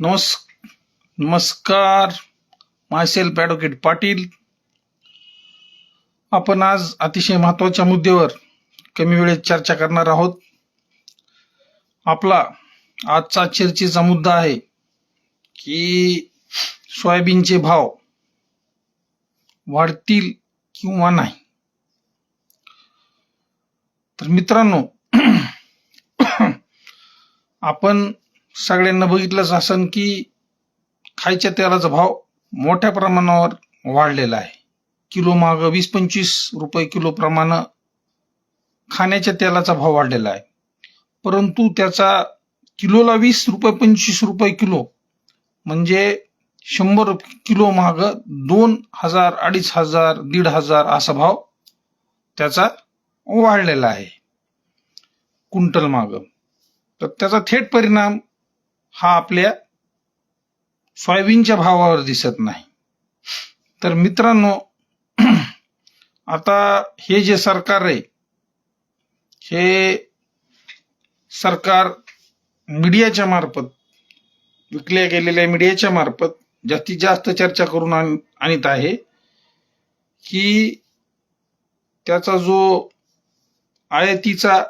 नमस् नमस्कार myself advocate Patil. आपण आज अतिशय महत्त्वाच्या मुद्द्यावर कमी वेळेत चर्चा करणार आहोत. आपला आजचा चर्चेचा मुद्दा आहे की सोयाबीनचे भाव वाढतील किंवा नाही. तर मित्रांनो आपण सगळ्यांना बघितलंच असन की खायच्या तेलाचा भाव मोठ्या प्रमाणावर वाढलेला आहे. किलो माग वीस पंचवीस रुपये किलो प्रमाणे खाण्याच्या तेलाचा भाव वाढलेला आहे. परंतु त्याचा किलोला वीस रुपये पंचवीस रुपये किलो म्हणजे शंभर किलो माग दोन हजार अडीच हजार दीड हजार असा भाव त्याचा वाढलेला आहे. कुंटल माग. तर त्याचा थेट परिणाम हा आपल्या सोयाबीनच्या भावावर दिसत नाही. तर मित्रांनो आता हे जे सरकार आहे हे सरकार मीडियाच्या मार्फत विकल्या गेलेल्या मीडियाच्या मार्फत जास्तीत जास्त चर्चा करून आण- आणत आहे की त्याचा जो आयातीचा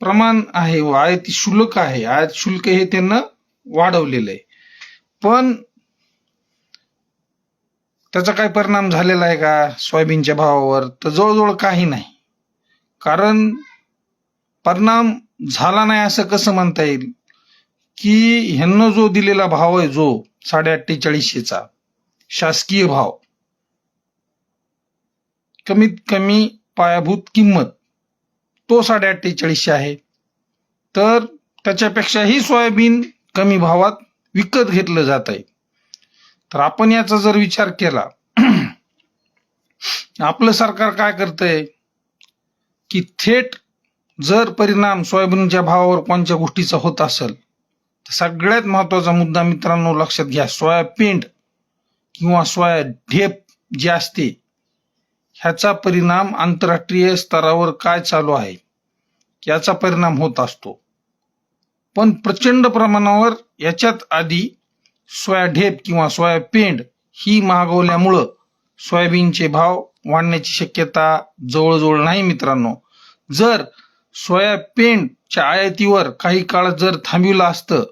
प्रमाण आहे व आयाती शुल्क आहे. आयात शुल्क हे त्यांना वाढवलेलं आहे. पण त्याचा काय परिणाम झालेला आहे का? सोयाबीनच्या भावावर तर जवळजवळ काही नाही. कारण परिणाम झाला नाही असं कसं म्हणता येईल? की ह्यांना जो दिलेला भाव आहे जो साडे अठ्ठेचाळीसशेचा शासकीय भाव कमीत कमी पायाभूत किंमत तो साडे अठ्ठेचाळीसशे आहे. तर त्याच्यापेक्षाही सोयाबीन कमी भावात विकत घेतलं जात आहे. तर आपण याचा जर विचार केला आपलं सरकार काय करतंय? की थेट जर परिणाम सोयाबीनच्या भावावर कोणत्या गोष्टीचा होत असेल तर सगळ्यात महत्त्वाचा मुद्दा मित्रांनो लक्षात घ्या. सोया सोयाबीन किंवा सोया ढेप जे असते ह्याचा परिणाम आंतरराष्ट्रीय स्तरावर काय चालू आहे? याचा परिणाम होत असतो. पण प्रचंड प्रमाणावर याच्यात आधी सोया ढेप किंवा सोया पेंड ही मागवल्यामुळं सोयाबीनचे भाव वाढण्याची शक्यता जवळजवळ नाही मित्रांनो. जर सोया पेंडच्या आयातीवर काही काळ जर थांबविलं असतं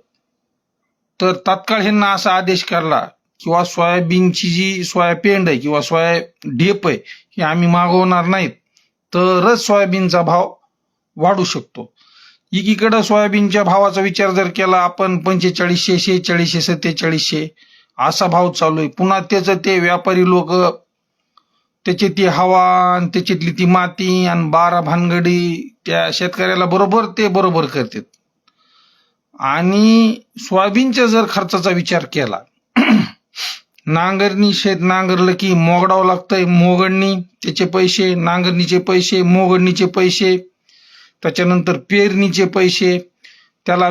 तर तात्काळ ह्यांना असा आदेश करला किंवा सोयाबीनची जी सोया पेंड आहे किंवा सोया ढेप आहे हे आम्ही मागवणार नाहीत. तरच सोयाबीनचा भाव वाढू शकतो. एकीकडं सोयाबीनच्या भावाचा विचार जर केला आपण पंचेचाळीसशे शेहेचाळीसशे सत्तेचाळीसशे असा भाव चालू आहे. पुन्हा त्याचं ते व्यापारी लोक त्याची ती हवा आणि त्याच्यातली ती माती आणि बारा भानगडी त्या शेतकऱ्याला बरोबर ते बरोबर करतात. आणि सोयाबीनच्या जर खर्चाचा विचार केला नांगरणी शेत नांगरलं की मोगडावं लागतंय. मोगडणी त्याचे पैसे नांगरणीचे पैसे मोगडणीचे पैसे त्याच्यानंतर पेरणीचे पैसे त्याला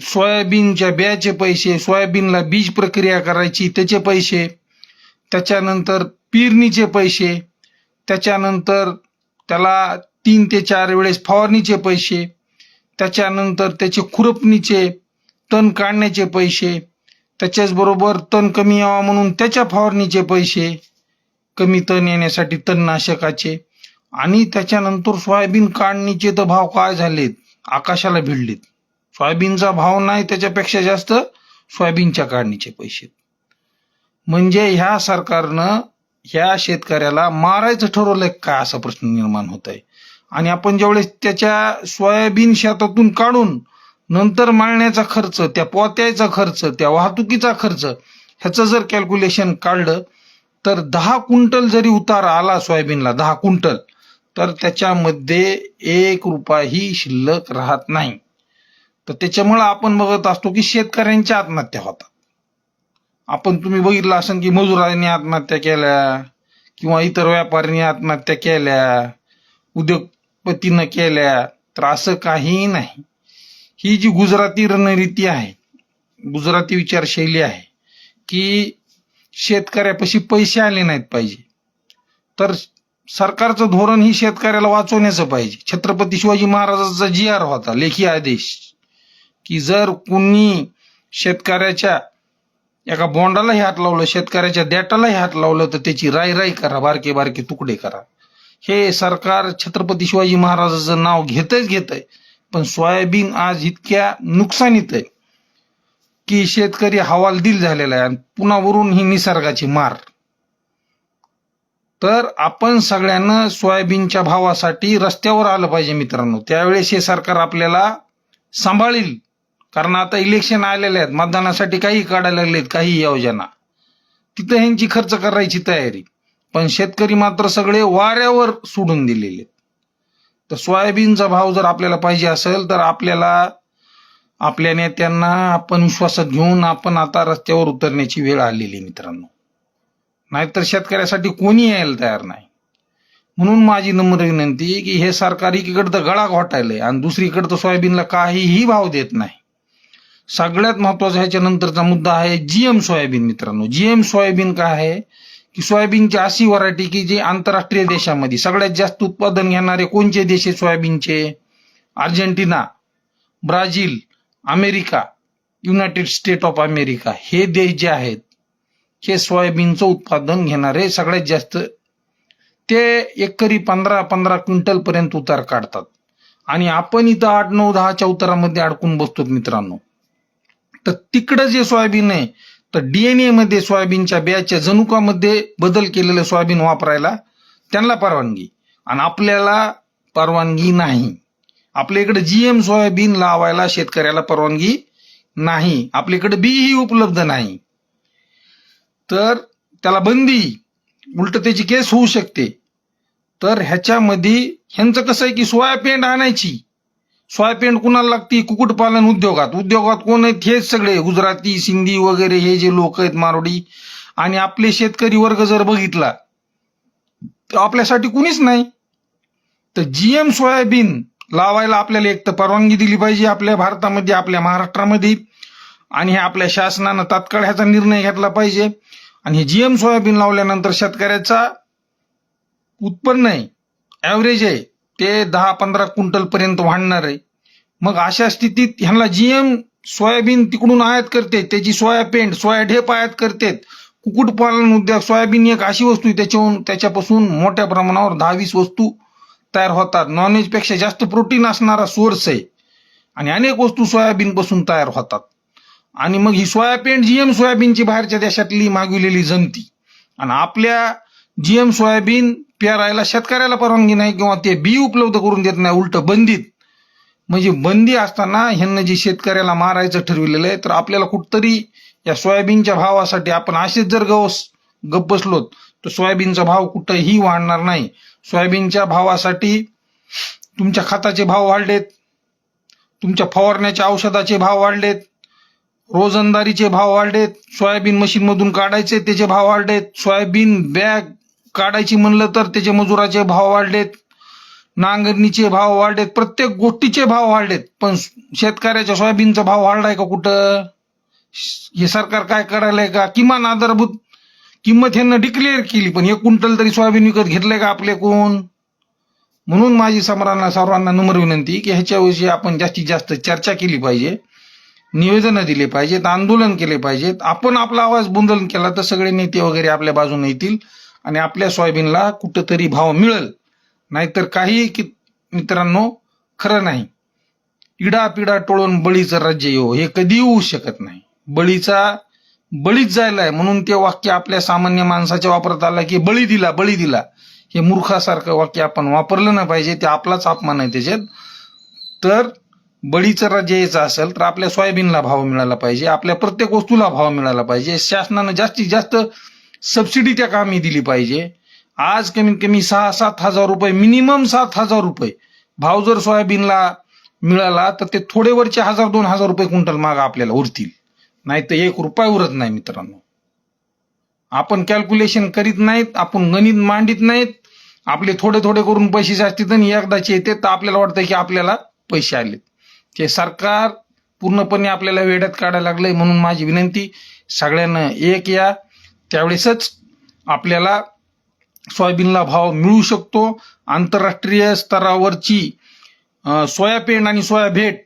सोयाबीनच्या बियाचे पैसे सोयाबीनला बीज प्रक्रिया करायची त्याचे पैसे त्याच्यानंतर पेरणीचे पैसे त्याच्यानंतर त्याला तीन ते चार वेळेस फवारणीचे पैसे त्याच्यानंतर त्याचे खुरपणीचे तण काढण्याचे पैसे त्याच्याचबरोबर तण कमी यावा म्हणून त्याच्या फवारणीचे पैसे कमी तण येण्यासाठी तणनाशकाचे आणि त्याच्यानंतर सोयाबीन काढणीचे तर भाव काय झालेत? आकाशाला भिडलेत. सोयाबीनचा भाव नाही त्याच्यापेक्षा जास्त सोयाबीनच्या काढणीचे पैसे. म्हणजे ह्या सरकारनं ह्या शेतकऱ्याला मारायचं ठरवलंय का असा प्रश्न निर्माण होत आहे आणि आपण ज्यावेळेस त्याच्या सोयाबीन शेतातून काढून नंतर माळण्याचा खर्च त्या पोत्याचा खर्च त्या वाहतुकीचा खर्च ह्याचं जर कॅल्क्युलेशन काढलं तर दहा क्विंटल जरी उतार आला सोयाबीनला दहा क्विंटल तर त्याच्यामध्ये एक रुपयाही शिल्लक राहत नाही. तर त्याच्यामुळं आपण बघत असतो की शेतकऱ्यांच्या आत्महत्या होतात. आपण तुम्ही बघितलं असेल की मजुरांनी आत्महत्या केल्या किंवा इतर व्यापाऱ्यांनी आत्महत्या केल्या उद्योगपतीनं केल्या तर असं काहीही नाही. ही जी गुजराती रणनीती आहे गुजराती विचारशैली आहे की शेतकऱ्यापाशी पैसे आले नाहीत पाहिजे तर सरकारचं धोरण ही शेतकऱ्याला वाचवण्याचं पाहिजे. छत्रपती शिवाजी महाराजांचा जी आर होता लेखी आदेश की जर कुणी शेतकऱ्याच्या एका बोंडालाही हात लावलं शेतकऱ्याच्या देटालाही हात लावलं तर त्याची राय राई करा बारके बारके तुकडे करा. हे सरकार छत्रपती शिवाजी महाराजाचं नाव घेतच घेत आहे पण सोयाबीन आज इतक्या नुकसानीत आहे की शेतकरी हवालदिल झालेला आहे आणि पुन्हा वरून ही निसर्गाची मार. तर आपण सगळ्यांना सोयाबीनच्या भावासाठी रस्त्यावर आलं पाहिजे मित्रांनो. त्यावेळेस हे सरकार आपल्याला सांभाळील. कारण आता इलेक्शन आलेले आहेत. मतदानासाठी काही काढायला लागलेत काही योजना. तिथं ह्यांची खर्च करायची तयारी. पण शेतकरी मात्र सगळे वाऱ्यावर सोडून दिलेले आहेत. तर सोयाबीनचा भाव जर आपल्याला पाहिजे असेल तर आपल्याला आपल्या नेत्यांना आपण विश्वासात घेऊन आपण आता रस्त्यावर उतरण्याची वेळ आलेली आहे मित्रांनो. नाहीतर शेतकऱ्यासाठी कोणी यायला तयार नाही. म्हणून माझी नम्र विनंती की हे सरकार एकीकडं तर गळा घोटायलंय आणि दुसरीकडं तर सोयाबीनला काहीही भाव देत नाही. सगळ्यात महत्त्वाचा ह्याच्या नंतरचा मुद्दा आहे जीएम सोयाबीन मित्रांनो. जीएम सोयाबीन काय आहे? की सोयाबीनची अशी व्हरायटी की जी आंतरराष्ट्रीय देशामध्ये सगळ्यात जास्त उत्पादन घेणारे कोणते देश आहे सोयाबीनचे? Argentina Brazil America United State of America हे देश जे आहेत हे सोयाबीनचं उत्पादन घेणारे सगळ्यात जास्त. ते एकरी पंधरा पंधरा क्विंटल पर्यंत उतार काढतात. आणि आपण इथं आठ नऊ दहाच्या उतारामध्ये अडकून बसतो मित्रांनो. तर तिकडं जे सोयाबीन आहे तर डीएनए मध्ये सोयाबीनच्या बियाच्या जनुकामध्ये बदल केलेलं सोयाबीन वापरायला त्यांना परवानगी. आणि आपल्याला परवानगी नाही. आपल्या इकडे जीएम सोयाबीन लावायला शेतकऱ्याला परवानगी नाही. आपल्याकडे बीही उपलब्ध नाही. तर त्याला बंदी उलट त्याची केस होऊ शकते. तर ह्याच्यामध्ये ह्यांचं कसं आहे की सोयापेंड आणायची? सोयाबीन कुणाला लागती? कुक्कुटपालन उद्योगात. उद्योगात कोण आहेत? हेच सगळे. गुजराती सिंधी वगैरे हे जे लोक आहेत मारोडी. आणि आपले शेतकरी वर्ग जर बघितला तर आपल्यासाठी कुणीच नाही. तर जीएम सोयाबीन लावायला आपल्याला एक तर परवानगी दिली पाहिजे आपल्या भारतामध्ये आपल्या महाराष्ट्रामध्ये. आणि हे आपल्या शासनानं तात्काळ ह्याचा निर्णय घेतला पाहिजे. आणि हे जीएम सोयाबीन लावल्यानंतर शेतकऱ्याचा उत्पन्न आहे. ॲव्हरेज आहे. ते दहा पंधरा क्विंटल पर्यंत वाढणार आहे. मग अशा स्थितीत ह्यांना जीएम सोयाबीन तिकडून आयात करते त्याची सोया पेंट सोया ढेप आयात करतेत. कुक्कुटपालन उद्योग सोयाबीन एक अशी वस्तू आहे त्याच्याहून त्याच्यापासून मोठ्या प्रमाणावर दहा वीस वस्तू तयार होतात. नॉनव्हेजपेक्षा जास्त प्रोटीन असणारा सोर्स आहे. आणि अनेक वस्तू सोयाबीन पासून तयार होतात. आणि मग ही सोयाबीन जीएम सोयाबीनची बाहेरच्या देशातली मागविलेली जमती. आणि आपल्या जीएम सोयाबीन पेरायला शेतकऱ्याला परवानगी नाही किंवा ते बी उपलब्ध करून देत नाही उलट बंदीत. म्हणजे बंदी असताना ह्यांना जे शेतकऱ्याला मारायचं ठरविलेलं आहे तर आपल्याला कुठतरी या सोयाबीनच्या भावासाठी आपण असेच जर गवस गप बसलोत तर सोयाबीनचा भाव कुठंही वाढणार नाही. सोयाबीनच्या भावासाठी तुमच्या खताचे भाव वाढलेत तुमच्या फवारण्याच्या औषधाचे भाव वाढलेत रोजंदारीचे भाव वाढलेत सोयाबीन मशीनमधून काढायचे त्याचे भाव वाढलेत सोयाबीन बॅग काढायची म्हणलं तर त्याचे मजुराचे भाव वाढलेत नांगरणीचे भाव वाढलेत प्रत्येक गोष्टीचे भाव वाढलेत. पण शेतकऱ्याच्या सोयाबीनचा भाव वाढलाय का कुठं? हे सरकार काय करायलंय का? किमान आधारभूत किंमत ह्यांना डिक्लेअर केली पण एक क्विंटल तरी सोयाबीन विकत घेतलंय का आपले कोण? म्हणून माझी समरांना सर्वांना नम्र विनंती की ह्याच्याविषयी आपण जास्तीत जास्त चर्चा केली पाहिजे निवेदनं दिले पाहिजेत आंदोलन केले पाहिजेत. आपण आपला आवाज बुंदलन केला तर सगळे नेते वगैरे आपल्या बाजूने येतील. आणि आपल्या सोयाबीनला कुठंतरी भाव मिळेल. नाहीतर काही कि मित्रांनो खरं नाही. इडा पिडा टोळून बळीचं राज्य येऊ हे कधी होऊ शकत नाही. बळीचा बळीच जायला आहे. म्हणून ते वाक्य आपल्या सामान्य माणसाच्या वापरात आलं की बळी दिला बळी दिला. हे मूर्खासारखं वाक्य आपण वापरलं नाही पाहिजे ते आपलाच अपमान आहे त्याच्यात. तर बळीचं राज्य यायचं असेल तर आपल्या सोयाबीनला भाव मिळाला पाहिजे. आपल्या प्रत्येक वस्तूला भाव मिळाला पाहिजे. शासनानं जास्तीत जास्त सबसिडी त्या कामी दिली पाहिजे. आज कमीत कमी सहा सात हजार रुपये मिनिमम सात हजार रुपये भाव जर सोयाबीनला मिळाला तर ते थोडे वरचे हजार दोन हजार रुपये क्विंटल माग आपल्याला उरतील. नाही तर एक रुपया उरत नाही मित्रांनो. आपण कॅल्क्युलेशन करीत नाहीत आपण गणित मांडित नाहीत. आपले थोडे थोडे करून पैसे असतील आणि एकदाचे येते तर आपल्याला वाटतं की आपल्याला पैसे आलेत. ते सरकार पूर्णपणे आपल्याला वेड्यात काढायला लागलंय म्हणून माझी विनंती सगळ्यांना एक या. त्यावेळेसच आपल्याला सोयाबीनला भाव मिळू शकतो. आंतरराष्ट्रीय स्तरावरची सोयाबीन आणि सोयाभेट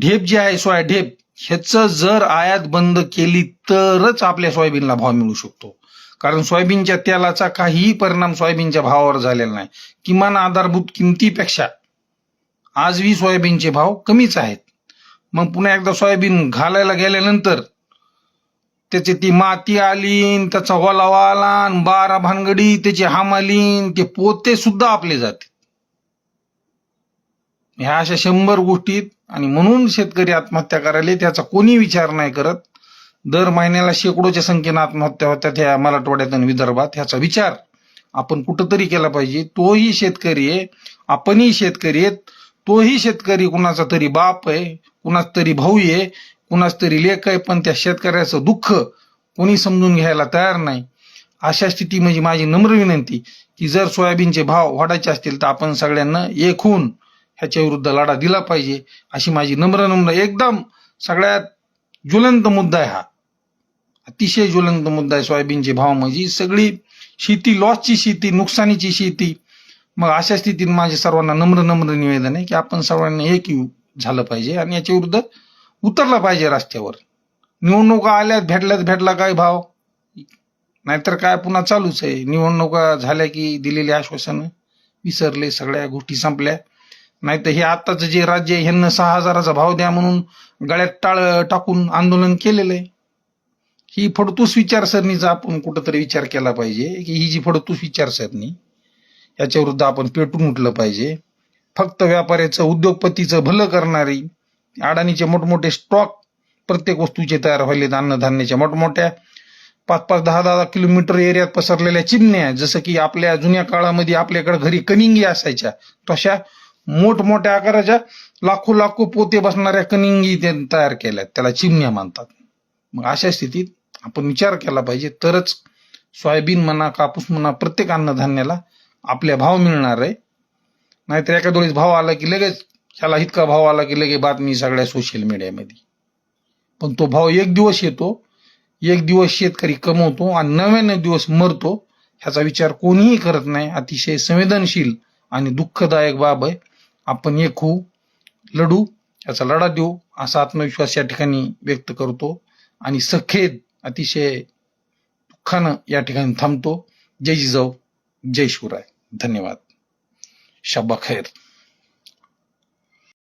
ढेप जे आहे सोया ढेप ह्याचं जर आयात बंद केली तरच आपल्या सोयाबीनला भाव मिळू शकतो. कारण सोयाबीनच्या तेलाचा काहीही परिणाम सोयाबीनच्या भावावर झालेला नाही. किमान आधारभूत किमतीपेक्षा आजही सोयाबीनचे भाव कमीच आहेत. मग पुन्हा एकदा सोयाबीन घालायला गेल्यानंतर त्याची ती माती आली त्याचा ओलावा आला न बारा भानगडी त्याची हाम आली ते पोते सुद्धा आपले जाते. ह्या अशा शंभर गोष्टीत आणि म्हणून शेतकरी आत्महत्या करायला त्याचा कोणी विचार नाही करत. दर महिन्याला शेकडोच्या संख्येनं आत्महत्या होत्या त्या मराठवाड्यात आणि विदर्भात ह्याचा विचार आपण कुठंतरी केला पाहिजे. तोही शेतकरी आहे आपणही शेतकरी आहेत तोही शेतकरी कुणाचा तरी बाप आहे कुणाचा तरी भाऊ आहे कुणाच तरी लेख आहे पण त्या शेतकऱ्याचं दुःख कोणी समजून घ्यायला तयार नाही. अशा स्थिती म्हणजे माझी नम्र विनंती की जर सोयाबीनचे भाव वाढायचे असतील तर आपण सगळ्यांना एक होऊन ह्याच्या विरुद्ध लढा दिला पाहिजे अशी माझी नम्र नम्र एकदम सगळ्यात ज्वलंत मुद्दा आहे हा. अतिशय ज्वलंत मुद्दा आहे सोयाबीनचे भाव म्हणजे सगळी शेती लॉसची शेती नुकसानीची शेती. मग अशा स्थितीत माझे सर्वांना नम्र नम्र निवेदन आहे की आपण सर्वांना एक येऊ झालं पाहिजे आणि याच्या विरुद्ध उतरला पाहिजे रस्त्यावर. निवडणुका आल्यात भेटल्यात भेटला काय भाव. नाहीतर काय पुन्हा चालूच आहे. निवडणुका झाल्या की दिलेली आश्वासनं विसरले सगळ्या गोष्टी संपल्या. नाहीतर हे आत्ताचं जे राज्य आहे ह्यांना सहा हजाराचा भाव द्या म्हणून गळ्यात टाळ टाकून आंदोलन केलेलं आहे. ही फडतूस विचारसरणीचा आपण कुठंतरी विचार केला पाहिजे की ही जी फडतूस विचारसरणी याच्या विरुद्ध आपण पेटून उठलं पाहिजे. फक्त व्यापाऱ्याचं उद्योगपतीचं भलं करणारी अडाणीचे मोठमोठे स्टॉक प्रत्येक वस्तूचे तयार व्हायले अन्नधान्याच्या मोठमोठ्या. पाच पाच दहा दहा किलोमीटर एरियात पसरलेल्या चिमण्या जसं की आपल्या जुन्या काळामध्ये आपल्याकडे घरी कनिंगी असायच्या तशा मोठमोठ्या आकाराच्या लाखो लाखो पोते बसणाऱ्या कनिंगी तयार केल्या त्याला चिमण्या मानतात मग अशा स्थितीत आपण विचार केला पाहिजे तरच सोयाबीन म्हणा कापूस म्हणा प्रत्येक अन्नधान्याला आपल्या भाव मिळणार आहे. नाहीतर एका वेळेस भाव आला की लगेच ह्याला इतका भाव आला की लगे बातमी सगळ्या सोशल मीडियामध्ये पण तो भाव एक दिवस येतो एक दिवस शेतकरी कमवतो आणि नव्याण्णव दिवस मरतो ह्याचा विचार कोणीही करत नाही. अतिशय संवेदनशील आणि दुःखदायक बाब आहे. आपण एक होऊ लढू याचा लढा देऊ असा आत्मविश्वास या ठिकाणी व्यक्त करतो. आणि सखेद अतिशय दुःखानं या ठिकाणी थांबतो. जय जिजाऊ जय शिवराय. धन्यवाद. शब्बा खैर.